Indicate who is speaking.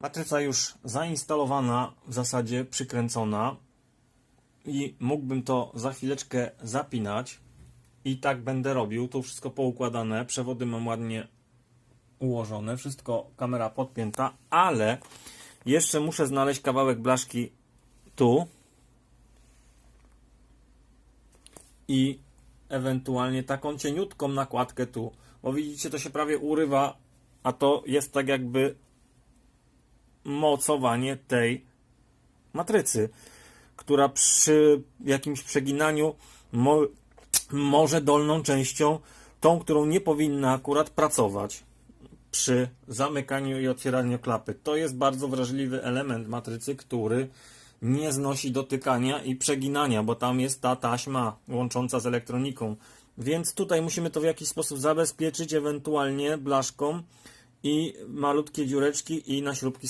Speaker 1: Matryca już zainstalowana, w zasadzie przykręcona i mógłbym to za chwileczkę zapinać i tak będę robił. Tu wszystko poukładane, przewody mam ładnie ułożone, wszystko kamera podpięta, ale jeszcze muszę znaleźć kawałek blaszki tu i ewentualnie taką cieniutką nakładkę tu, bo widzicie to się prawie urywa, a to jest tak jakby mocowanie tej matrycy, która przy jakimś przeginaniu mo może dolną częścią, tą, którą nie powinna akurat pracować przy zamykaniu i otwieraniu klapy. To jest bardzo wrażliwy element matrycy, który nie znosi dotykania i przeginania, bo tam jest ta taśma łącząca z elektroniką. Więc tutaj musimy to w jakiś sposób zabezpieczyć, ewentualnie blaszką i malutkie dziureczki i na śrubki